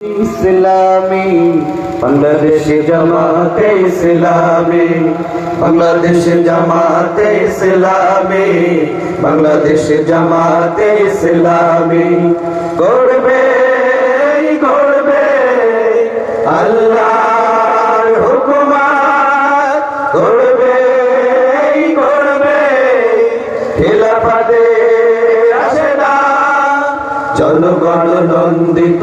ইসলামী, বাংলাদেশে জামাতে ইসলামী, বাংলাদেশে জামাতে ইসলামী, বাংলাদেশে জামাতে ইসলামী। গড়বে গড়বে আল্লাহর হুকুমাত। গড়বে গড়বে খেলাফাতে আসে না জনগণ নন্দিত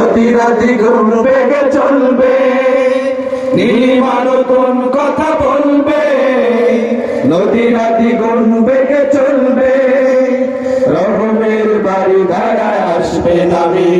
নদী রাতি ঘুম বেগে চলবে। নীলিমা কোন কথা বলবে? নদী রাতি ঘুম বেগে চলবে। রহমের বাড়ি ধারায় আসবে নামি।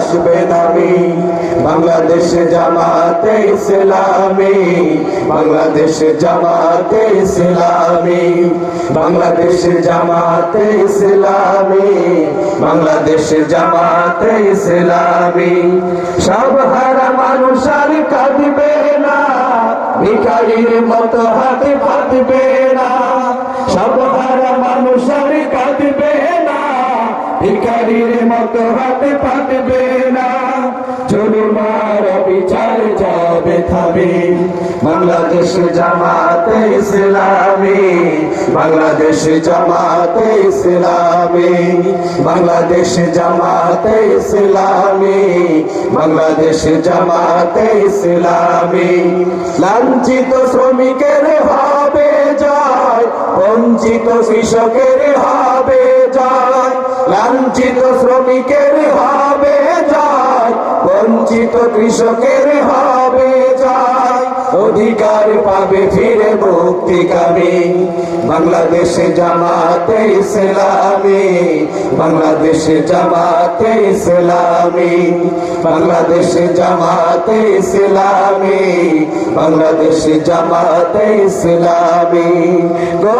আসবে নামি। বাংলাদেশে জামাতে ইসলামী। বাংলাদেশে জামাতে ইসলামী। বাংলাদেশে জামাতে ইসলামী। বাংলাদেশে জামাতে সব হারা মানুষ আর কাঁদবে না। ভিখারির মতো হাতে পাতবে হাতে পাতবে না। জুলুমার বিচার যাবে থামে বাংলাদেশ জামাতে ইসলামী, বাংলাদেশ জামাতে ইসলামী, বাংলাদেশ জামাতে ইসলামী, বাংলাদেশ জামাতে ইসলামী। লাঞ্ছিত শ্রমিকের হবে জয়, বঞ্চিত কৃষকের হবে জয়। লাঞ্ছিত শ্রমিকের হবে জয় বঞ্চিত কৃষকের হবে জয় অধিকার পাবে, ফিরে মুক্তি কামী। বাংলাদেশে জামাতে ইসলামী, বাংলাদেশে জামাতে ইসলামী, বাংলাদেশে জামাতে ইসলামী, বাংলাদেশে জামাতে ইসলামী। গড়বে